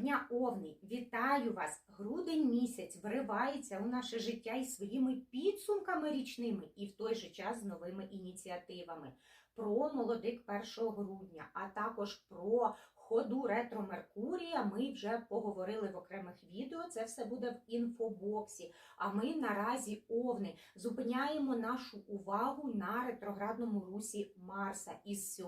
дня, Овни! Вітаю вас! Грудень місяць вривається у наше життя із своїми підсумками річними і в той же час з новими ініціативами. Про молодик 1 грудня, а також про ходу ретро Меркурія. Ми вже поговорили в окремих відео. Це все буде в інфобоксі. А ми наразі овни зупиняємо нашу увагу на ретроградному русі Марса із 7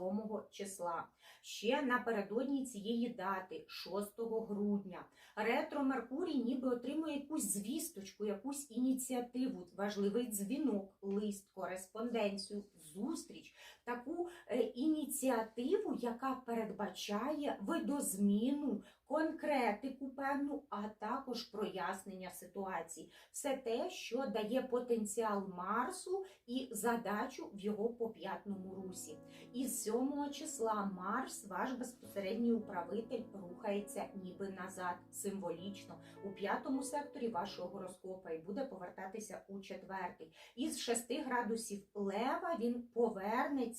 числа. Ще напередодні цієї дати, 6 грудня, ретро Меркурій ніби отримує якусь звісточку, якусь ініціативу, важливий дзвінок, лист, кореспонденцію, зустріч, таку е, ініціативу, яка передбачає видозміну, конкретику певну, а також прояснення ситуації. Все те, що дає потенціал Марсу і задачу в його поп'ятному русі. Із 7 числа Марс, ваш безпосередній управитель, рухається ніби назад, символічно, у п'ятому секторі вашого гороскопа і буде повертатися у четвертий. Із 6 градусів лева він повернеться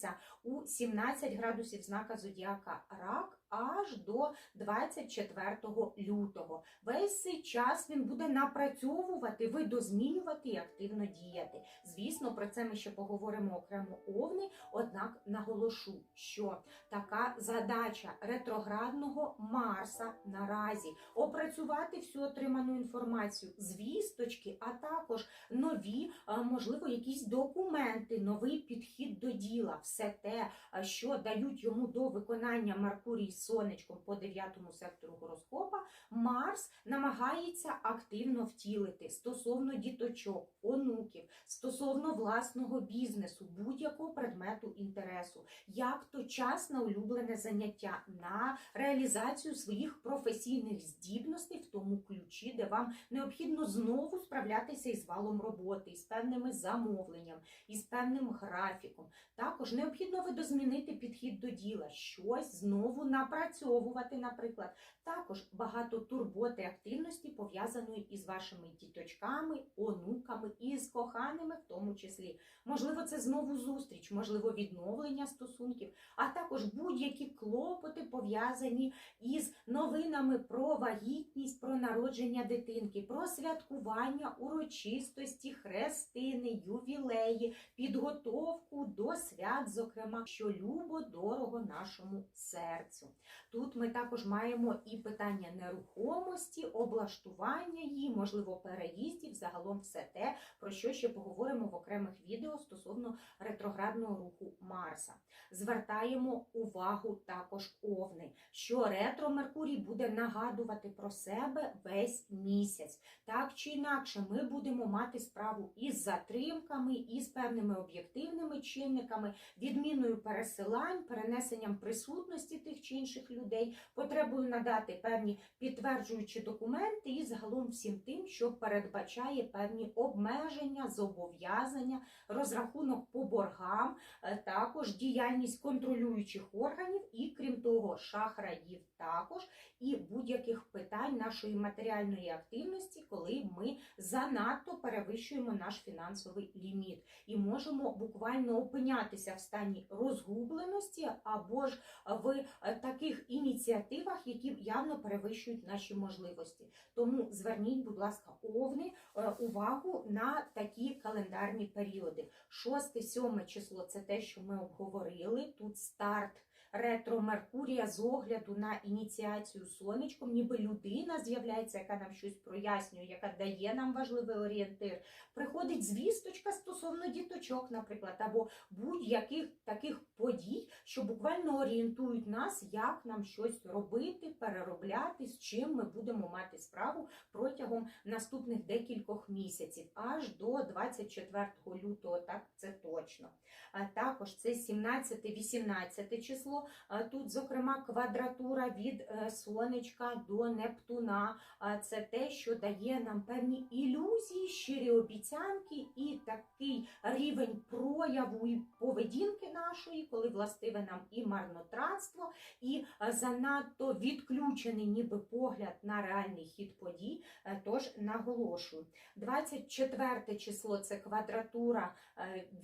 у 17 градусів знака зодіака рак. Аж до 24 лютого. Весь цей час він буде напрацьовувати, видозмінювати і активно діяти. Звісно, про це ми ще поговоримо окремо овни. Однак наголошу, що така задача ретроградного Марса наразі опрацювати всю отриману інформацію, звісточки, а також нові, можливо, якісь документи, новий підхід до діла, все те, що дають йому до виконання Меркурій сонечком по дев'ятому сектору гороскопа, Марс намагається активно втілити стосовно діточок, онуків, стосовно власного бізнесу, будь-якого предмету інтересу, як то час на улюблене заняття, на реалізацію своїх професійних здібностей в тому ключі, де вам необхідно знову справлятися із валом роботи, із певними замовленням, із певним графіком. Також необхідно видозмінити підхід до діла, щось знову напрацьовувати, наприклад. Також багато турботи, активності пов'язаної із вашими діточками, онуками і з коханими, в тому числі. Можливо, це знову зустріч, можливо, відновлення стосунків, а також будь-які клопоти пов'язані із новинами про вагітність, про народження дитинки, про святкування, урочистості, хрестини, ювілеї, підготовку до свят, зокрема, що любо дорого нашому серцю. Тут ми також маємо і питання нерухомості, облаштування її, можливо, переїздів, загалом все те, про що ще поговоримо в окремих відео стосовно ретроградного руху Марса. Звертаємо увагу також овни, що ретро Меркурій буде нагадувати про себе весь місяць. Так чи інакше, ми будемо мати справу із затримками, із певними об'єктивними чинниками, відміною пересилань, перенесенням присутності тих чи інших людей, потребою надати певні підтверджуючі документи і загалом всім тим, що передбачає певні обмеження, зобов'язання, розрахунок по боргам, е, також діяльність контролюючих органів і, крім того, шахраїв також і будь-яких питань нашої матеріальної активності, коли ми занадто перевищуємо наш фінансовий ліміт і можемо буквально опинятися в стані розгубленості або ж в е, таких ініціативах, які явно перевищують наші можливості. Тому зверніть, будь ласка, овни е, увагу на такі календарні періоди. 6-7 число це те, що ми обговорили. Тут старт ретро Меркурія з огляду на ініціацію сонечком, ніби людина з'являється, яка нам щось прояснює, яка дає нам важливий орієнтир. Приходить звісточка стосовно діточок, наприклад, або будь-яких таких подій, що буквально орієнтують нас, як нам щось робити, переробляти, з чим ми будемо мати справу протягом наступних декількох місяців, аж до 24 лютого, так це точно. А також це 17-18 число. Тут, зокрема, квадратура від е, сонечка до Нептуна. Це те, що дає нам певні ілюзії, щирі обіцянки і такий рівень прояву і поведінки нашої, коли властиве нам і марнотратство, і е, занадто відключений ніби погляд на реальний хід подій. Е, Тож наголошую, 24 число це квадратура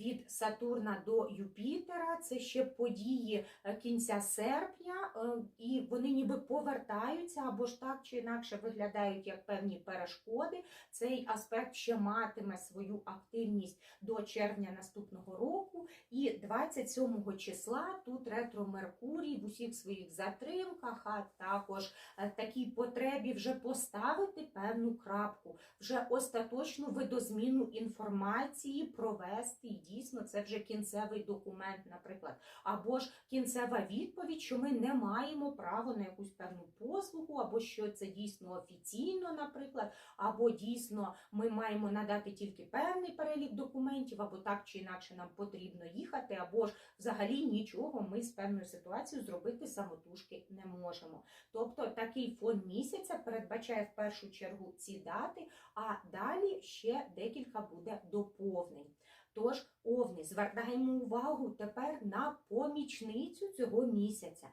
від Сатурна до Юпітера. Це ще події е, кінця серпня, е, і вони ніби повертаються або ж так чи інакше виглядають як певні перешкоди. Цей аспект ще матиме свою активність до червня наступного року. І 27 числа тут ретро Меркурій в усіх своїх затримках, а також е, такій потребі вже поставити певну крапку, вже остаточну видозміну інформації провести. І дійсно це вже кінцевий документ, наприклад, або ж кінцева відповідь, що ми не маємо права на якусь певну послугу, або що це дійсно офіційно, наприклад, або дійсно ми маємо надати тільки певний перелік документів, або так чи інакше нам потрібно їхати, або ж взагалі нічого ми з певною ситуацією зробити самотужки не можемо. Тобто такий фон місяця передбачає в першу чергу ці дати, а далі ще декілька буде доповнень. Тож, овни, звертаємо увагу тепер на помічницю цього місяця.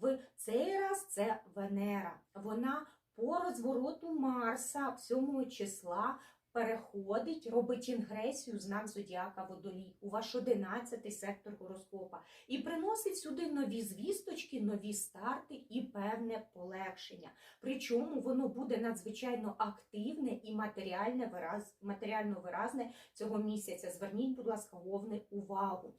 В цей раз це Венера. Вона по розвороту Марса 7 числа переходить, робить інгресію знак зодіака Водолій у ваш 11 сектор гороскопа і приносить сюди нові звісточки, нові старти і певне полегшення. Причому воно буде надзвичайно активне і матеріально виразне цього місяця. Зверніть, будь ласка, головне увагу.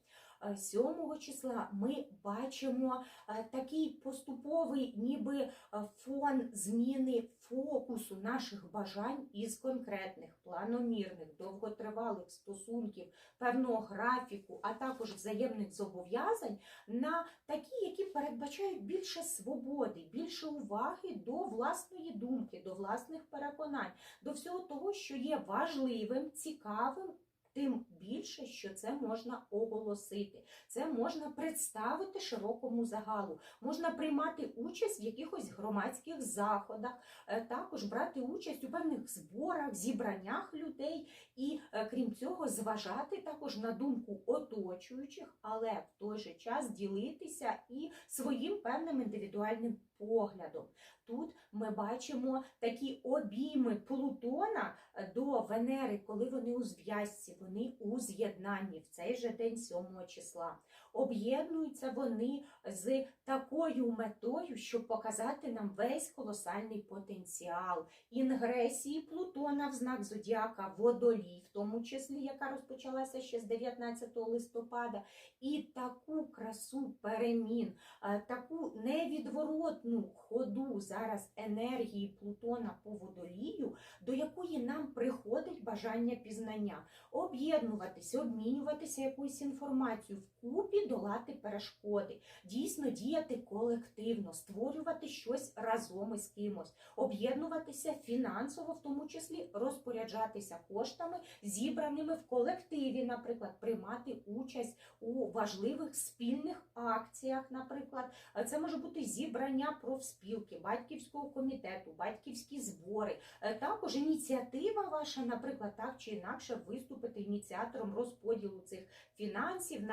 Е, 7 числа ми бачимо е, такий поступовий, ніби е, фон зміни фокусу наших бажань із конкретних, планомірних, довготривалих стосунків, певного графіку, а також взаємних зобов'язань на такі, які передбачають більше свободи, більше уваги до власної думки, до власних переконань, до всього того, що є важливим, цікавим. Тим більше, що це можна оголосити, це можна представити широкому загалу, можна приймати участь в якихось громадських заходах, е, також брати участь у певних зборах, зібраннях людей і, е, крім цього, зважати також на думку оточуючих, але в той же час ділитися і своїм певним індивідуальним поглядом. Тут ми бачимо такі обійми Плутона е, до Венери, коли вони у зв'язці, вони у з'єднанні в цей же день 7 числа. Об'єднуються вони з такою метою, щоб показати нам весь колосальний потенціал інгресії Плутона в знак зодіака Водолій, в тому числі, яка розпочалася ще з 19 листопада, і таку красу перемін, е, таку невідворотну ходу зараз енергії Плутона по водолію, до якої нам приходить бажання пізнання, об'єднуватися, обмінюватися якоюсь інформацією, вкупі долати перешкоди, дійсно діяти колективно, створювати щось разом із кимось, об'єднуватися фінансово, в тому числі розпоряджатися коштами, зібраними в колективі, наприклад, приймати участь у важливих спільних акціях, наприклад, це може бути зібрання профспілки, батьківського комітету, батьківські збори. Е, Також ініціатива ваша, наприклад, так чи інакше виступити ініціатором розподілу цих фінансів,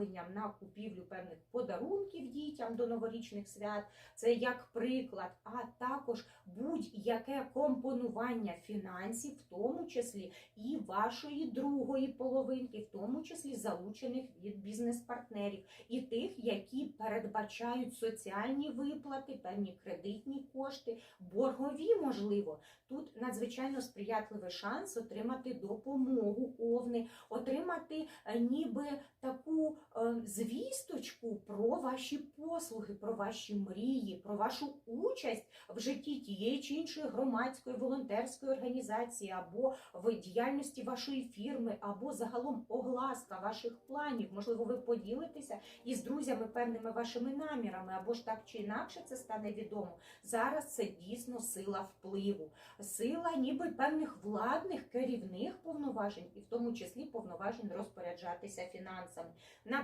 направленням на купівлю певних подарунків дітям до новорічних свят. Це як приклад, а також будь-яке компонування фінансів, в тому числі і вашої другої половинки, в тому числі залучених від бізнес-партнерів, і тих, які передбачають соціальні виплати, певні кредитні кошти, боргові, можливо. Тут надзвичайно сприятливий шанс отримати допомогу овни, отримати е, ніби таку звісточку про ваші послуги, про ваші мрії, про вашу участь в житті тієї чи іншої громадської волонтерської організації, або в діяльності вашої фірми, або загалом огласка ваших планів. Можливо, ви поділитеся із друзями певними вашими намірами, або ж так чи інакше це стане відомо. Зараз це дійсно сила впливу, сила ніби певних владних керівних повноважень, і в тому числі повноважень розпоряджатися фінансами.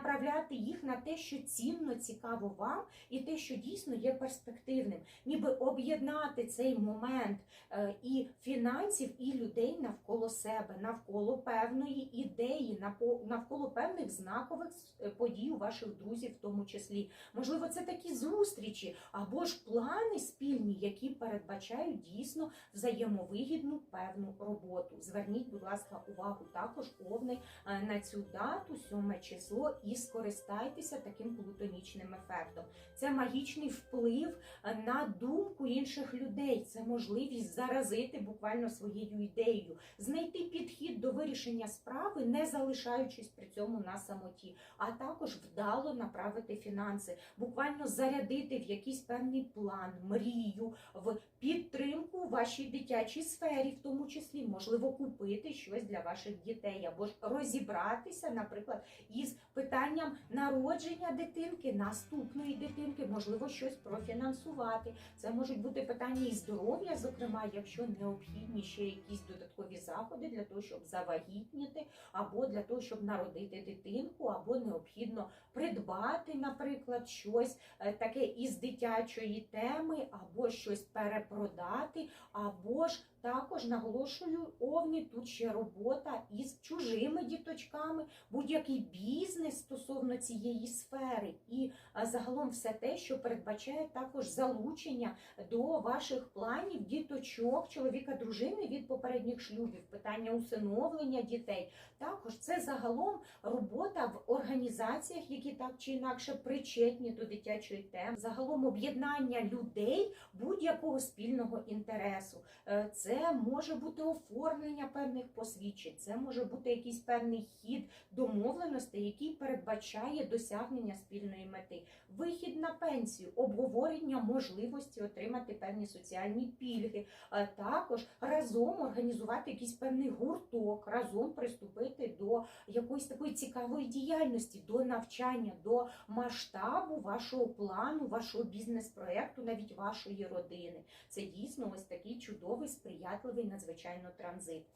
Направляти їх на те, що цінно, цікаво вам, і те, що дійсно є перспективним, ніби об'єднати цей момент е, і фінансів, і людей навколо себе, навколо певної ідеї, навколо певних знакових е, подій у ваших друзів, в тому числі. Можливо, це такі зустрічі або ж плани спільні, які передбачають дійсно взаємовигідну певну роботу. Зверніть, будь ласка, увагу також овни е, на цю дату, 7 число, і скористайтеся таким плутонічним ефектом. Це магічний вплив е, на думку інших людей. Це можливість заразити буквально своєю ідеєю, знайти підхід до вирішення справи, не залишаючись при цьому на самоті, а також вдало направити фінанси, буквально зарядити в якийсь певний план, мрію, в підтримку вашій дитячій сфері, в тому числі, можливо, купити щось для ваших дітей, або ж розібратися, наприклад, із питанням народження дитинки, наступної дитинки, можливо, щось профінансувати. Це можуть бути питання і здоров'я, зокрема, якщо необхідні ще якісь додаткові заходи для того, щоб завагітніти, або для того, щоб народити дитинку, або необхідно придбати, наприклад, щось е, таке із дитячої теми, або щось перепродати, або ж також наголошую, овни тут ще робота із чужими діточками, будь-який бізнес стосовно цієї сфери, і загалом все те, що передбачає також залучення до ваших планів діточок, чоловіка, дружини від попередніх шлюбів, питання усиновлення дітей. Також це загалом робота в організаціях, які так чи інакше причетні до дитячої теми, загалом об'єднання людей будь-якого спільного інтересу. Е, Це може бути оформлення певних посвідчень, це може бути якийсь певний хід домовленостей, який передбачає досягнення спільної мети, вихід на пенсію, обговорення можливості отримати певні соціальні пільги, Е, також разом організувати якийсь певний гурток, разом приступити до якоїсь такої цікавої діяльності, до навчання, до масштабу вашого плану, вашого бізнес-проекту, навіть вашої родини. Це дійсно ось такий чудовий, сприятливий, надзвичайно транзит.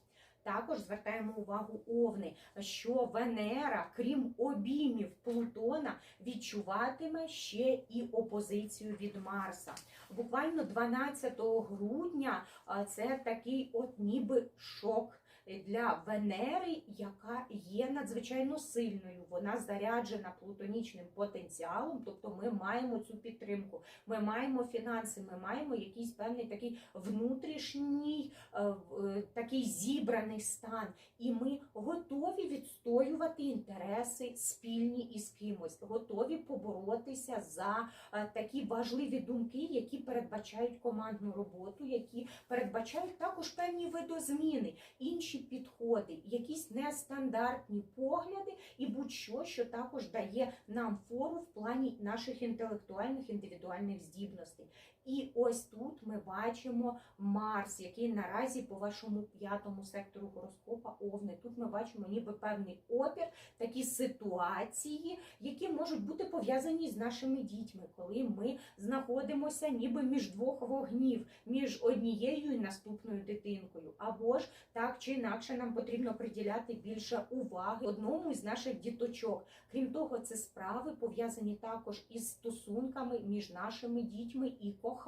Також звертаємо увагу овни, що Венера, крім обіймів Плутона, відчуватиме ще і опозицію від Марса. Буквально 12 грудня це такий от ніби шок для Венери, яка є надзвичайно сильною. Вона заряджена плутонічним потенціалом, тобто ми маємо цю підтримку, ми маємо фінанси, ми маємо якийсь певний такий внутрішній е, е, такий зібраний стан, і ми готові відстоювати інтереси спільні із кимось, готові поборотися за е, такі важливі думки, які передбачають командну роботу, які передбачають також певні видозміни, інші підходи, якісь нестандартні погляди і будь-що, що також дає нам фору в плані наших інтелектуальних індивідуальних здібностей. І ось тут ми бачимо Марс, який наразі по вашому п'ятому сектору гороскопа Овни. Тут ми бачимо ніби певний опір, такі ситуації, які можуть бути пов'язані з нашими дітьми, коли ми знаходимося ніби між двох вогнів, між однією і наступною дитинкою. Або ж так чи інакше нам потрібно приділяти більше уваги одному із наших діточок. Крім того, це справи пов'язані також із стосунками між нашими дітьми і коханими,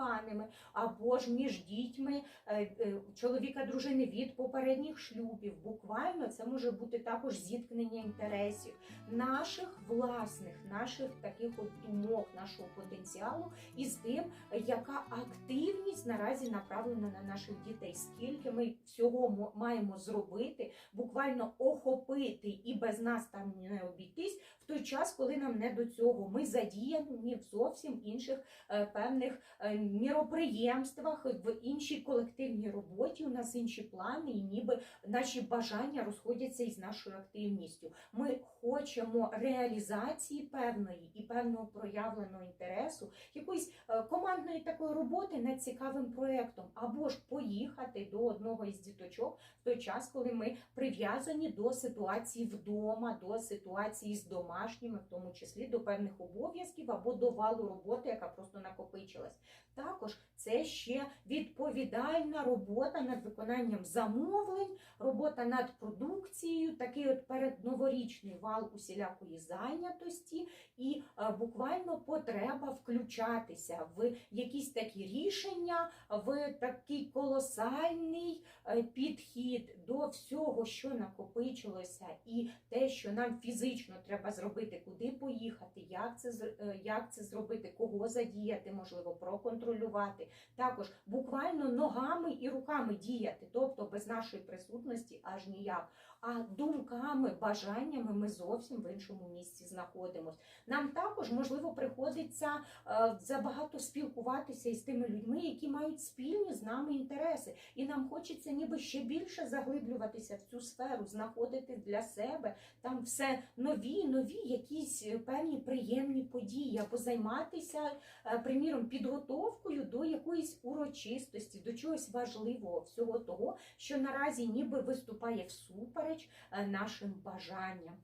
або ж між дітьми е, е, чоловіка дружини від попередніх шлюбів. Буквально це може бути також зіткнення інтересів наших власних, наших таких от думок, нашого потенціалу із тим, яка активність наразі направлена на наших дітей. Скільки ми всього мо- маємо зробити, буквально охопити і без нас там не обійтись в той час, коли нам не до цього. Ми задіяні в зовсім інших е, певних е, міроприємствах, в іншій колективній роботі. У нас інші плани, і ніби наші бажання розходяться із нашою активністю. Ми хочемо реалізації певної і певного проявленого інтересу, якоїсь е, командної такої роботи над цікавим проєктом, або ж поїхати до одного із діточок в той час, коли ми прив'язані до ситуації вдома, до ситуації з домашніми домашніми, в тому числі до певних обов'язків або до валу роботи, яка просто накопичилась. Також це ще відповідальна робота над виконанням замовлень, робота над продукцією, такий от передноворічний вал усілякої зайнятості, і е, буквально потреба включатися в якісь такі рішення, в такий колосальний е, підхід до всього, що накопичилося, і те, що нам фізично треба зробити, куди поїхати, як це е, як це зробити, кого задіяти, можливо, проконтролювати. Також буквально ногами і руками діяти, тобто без нашої присутності аж ніяк. А думками, бажаннями ми зовсім в іншому місці знаходимось. Нам також можливо приходиться е, забагато спілкуватися із тими людьми, які мають спільні з нами інтереси, і нам хочеться ніби ще більше заглиблюватися в цю сферу, знаходити для себе там все нові, нові якісь е, певні приємні події, або займатися, е, приміром, підготовкою до якоїсь урочистості, до чогось важливого, всього того, що наразі ніби виступає всупереч е, нашим бажанням,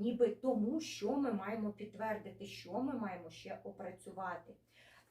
ніби тому, що ми маємо підтвердити, що ми маємо ще опрацювати.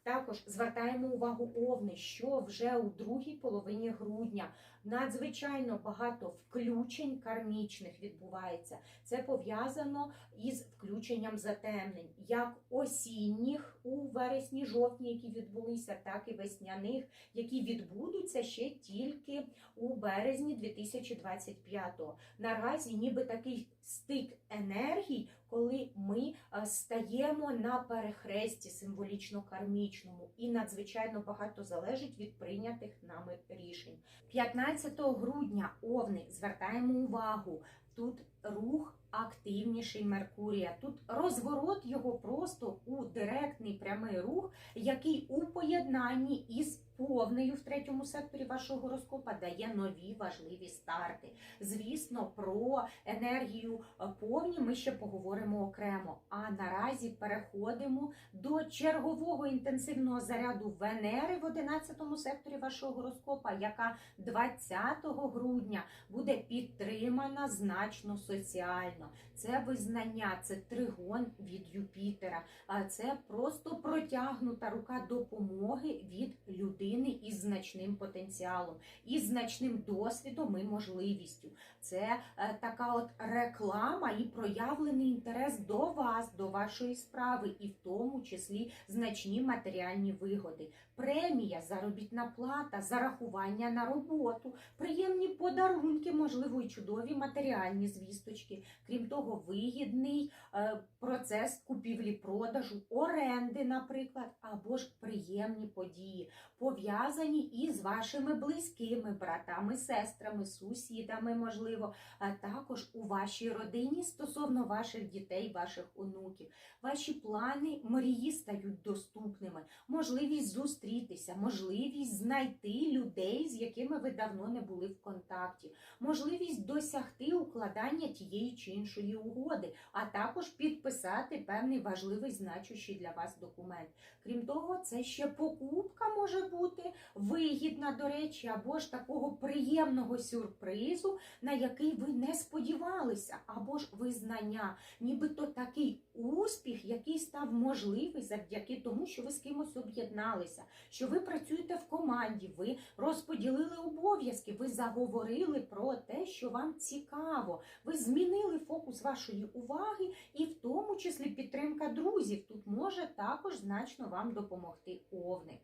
Також звертаємо увагу овни, що вже у другій половині грудня надзвичайно багато включень кармічних відбувається. Це пов'язано із включенням затемнень, як осінніх у вересні-жовтні, які відбулися, так і весняних, які відбудуться ще тільки у березні 2025-го. Наразі ніби такий стик енергій, коли ми е, стаємо на перехресті символічно-кармічному, і надзвичайно багато залежить від прийнятих нами рішень. 15 грудня овни звертаємо увагу. Тут рух активніший Меркурія. Тут розворот його просто у директний прямий рух, який у поєднанні із повнею в третьому секторі вашого гороскопа дає нові важливі старти. Звісно, про енергію повні ми ще поговоримо окремо. А наразі переходимо до чергового інтенсивного заряду Венери в 11 секторі вашого гороскопа, яка 20 грудня буде підтримана значно соціально. Це визнання, це тригон від Юпітера. Це просто протягнута рука допомоги від людини із значним потенціалом, із значним досвідом і можливістю. Це е, така от реклама і проявлений інтерес до вас, до вашої справи, і в тому числі значні матеріальні вигоди. Премія, заробітна плата, зарахування на роботу, приємні подарунки, можливо, і чудові матеріальні звісточки. Крім того, вигідний е, процес купівлі-продажу, оренди, наприклад, або ж приємні події, пов'язані із вашими близькими братами, сестрами, сусідами, можливо, а також у вашій родині стосовно ваших дітей, ваших онуків. Ваші плани, мрії стають доступними, можливість зустрітися, можливість знайти людей, з якими ви давно не були в контакті, можливість досягти укладання тієї чи іншої угоди, а також підписати певний важливий значущий для вас документ. Крім того, це ще покупка може бути вигідна, до речі, або ж такого приємного сюрпризу, на який ви не сподівалися, або ж визнання, нібито такий успіх, який став можливий завдяки тому, що ви з кимось об'єдналися, що ви працюєте в команді, ви розподілили обов'язки, ви заговорили про те, що вам цікаво, ви змінили фокус вашої уваги, і в тому числі підтримка друзів тут може також значно вам допомогти овни.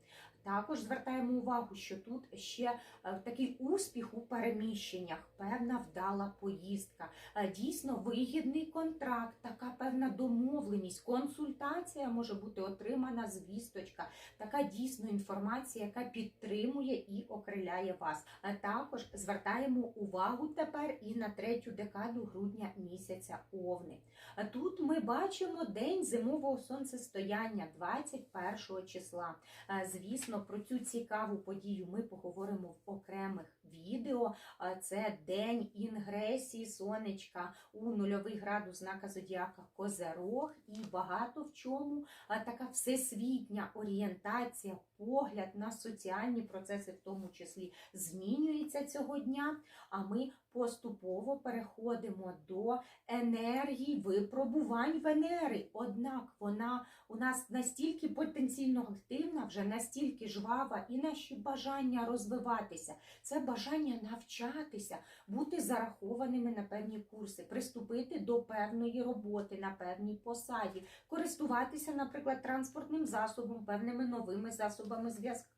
Також звертаємо увагу, що тут ще е, такий успіх у переміщеннях, певна вдала поїздка, е, дійсно вигідний контракт, така певна домовленість, консультація може бути отримана звісточка, така дійсно інформація, яка підтримує і окриляє вас. Е, Також звертаємо увагу тепер і на третю декаду грудня місяця Овни. Тут ми бачимо день зимового сонцестояння 21 числа. Звісно, Звісно, про цю цікаву подію ми поговоримо в окремих відео. Це день інгресії сонечка у нульовий градус знака зодіака Козерог, і багато в чому така всесвітня орієнтація, погляд на соціальні процеси, в тому числі, змінюється цього дня. А ми поступово переходимо до енергії випробувань Венери. Однак вона у нас настільки потенційно активна, вже настільки жвава, і наші бажання розвиватися, це бажання навчатися, бути зарахованими на певні курси, приступити до певної роботи на певній посаді, користуватися, наприклад, транспортним засобом, певними новими засобами зв'язку.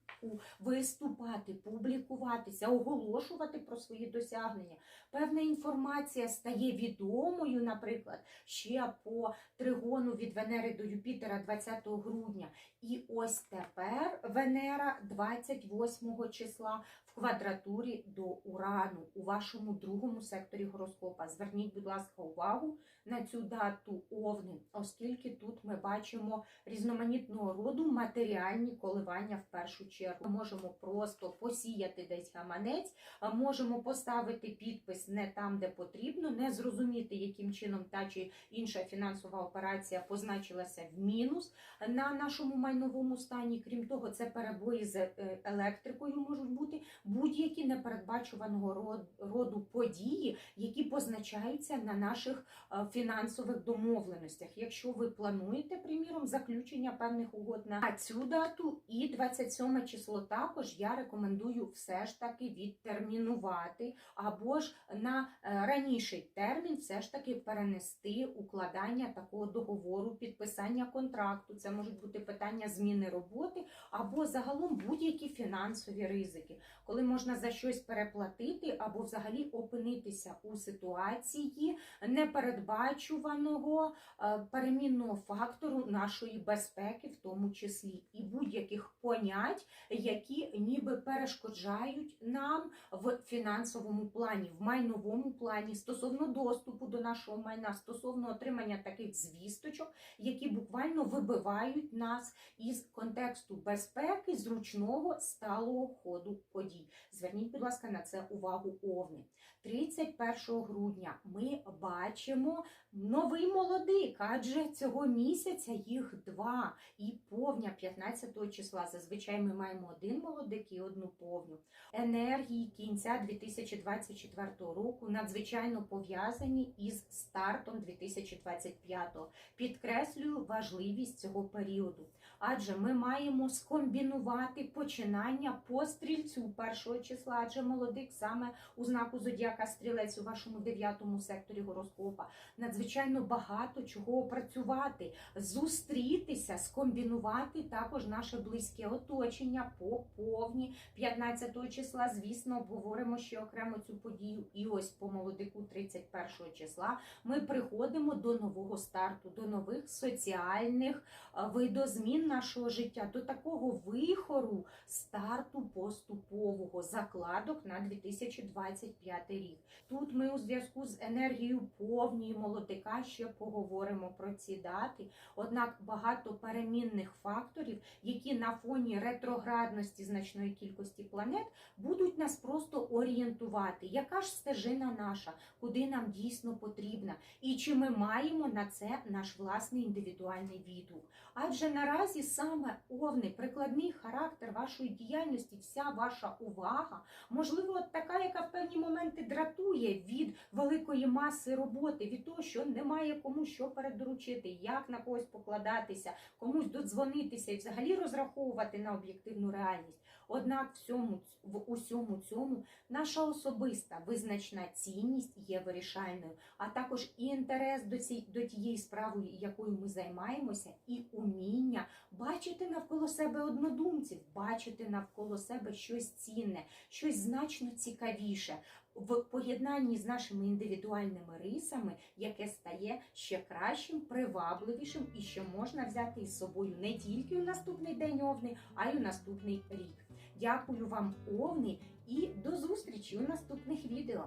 Виступати, публікуватися, оголошувати про свої досягнення. Певна інформація стає відомою, наприклад, ще по тригону від Венери до Юпітера 20 грудня. І ось тепер Венера 28 числа в квадратурі до Урану у вашому другому секторі гороскопа. Зверніть, будь ласка, увагу на цю дату овни, оскільки тут ми бачимо різноманітного роду матеріальні коливання в першу чергу. Ми можемо просто посіяти десь гаманець, можемо поставити підпис не там, де потрібно, не зрозуміти, яким чином та чи інша фінансова операція позначилася в мінус на нашому майновому стані. Крім того, це перебої з е, електрикою можуть бути будь-які непередбачуваного роду події, які позначаються на наших е, фінансових домовленостях. Якщо ви плануєте, приміром, заключення певних угод на цю дату і 27 число також я рекомендую все ж таки відтермінувати або ж на е, раніший термін все ж таки перенести укладання такого договору, підписання контракту. Це можуть бути питання зміни роботи або загалом будь-які фінансові ризики, коли можна за щось переплатити або взагалі опинитися у ситуації непередбачуваного е, перемінного фактору нашої безпеки, в тому числі, і будь-яких понять, які ніби перешкоджають нам в фінансовому плані, в майновому плані стосовно доступу до нашого майна, стосовно отримання таких звісточок, які буквально вибивають нас із контексту безпеки, зручного сталого ходу подій. Зверніть, будь ласка, на це увагу овни. 31 грудня ми бачимо новий молодик, адже цього місяця їх два. І повня 15 числа. Зазвичай ми маємо один молодик і одну повню. Енергії кінця 2024 року надзвичайно пов'язані із стартом 2025. Підкреслюю важливість цього періоду, адже ми маємо скомбінувати починання по стрільцю першого числа, адже молодик саме у знаку зодіака стрілець у вашому дев'ятому секторі гороскопа. Надзвичайно багато чого опрацювати, зустрітися, скомбінувати також наше близьке оточення по повні 15 числа. Звісно, обговоримо ще окремо цю подію. І ось по молодику 31 числа ми приходимо до нового старту, до нових соціальних е, видозмін нашого життя, до такого вихору старту поступового закладок на 2025 рік. Тут ми у зв'язку з енергією повній молодика ще поговоримо про ці дати. Однак багато перемінних факторів, які на фоні ретроградності значної кількості планет будуть нас просто орієнтувати, яка ж стежина наша, куди нам дійсно потрібна, і чи ми маємо на це наш власний індивідуальний відгук. Адже наразі саме овни, прикладний характер вашої діяльності, вся ваша увага, можливо, така, яка в певні моменти дратує від великої маси роботи, від того, що немає кому що передоручити, як на когось покладатися, комусь додзвонитися і взагалі розраховувати на об'єктивну реальність. Однак всьому в усьому цьому наша особиста визначна цінність є вирішальною, а також і інтерес до цієї до тієї справи, якою ми займаємося, і уміння бачити навколо себе однодумців, бачити навколо себе щось цінне, щось значно цікавіше. В поєднанні з нашими індивідуальними рисами, яке стає ще кращим, привабливішим і що можна взяти із собою не тільки у наступний день овни, а й у наступний рік. Дякую вам, овни, і до зустрічі у наступних відео.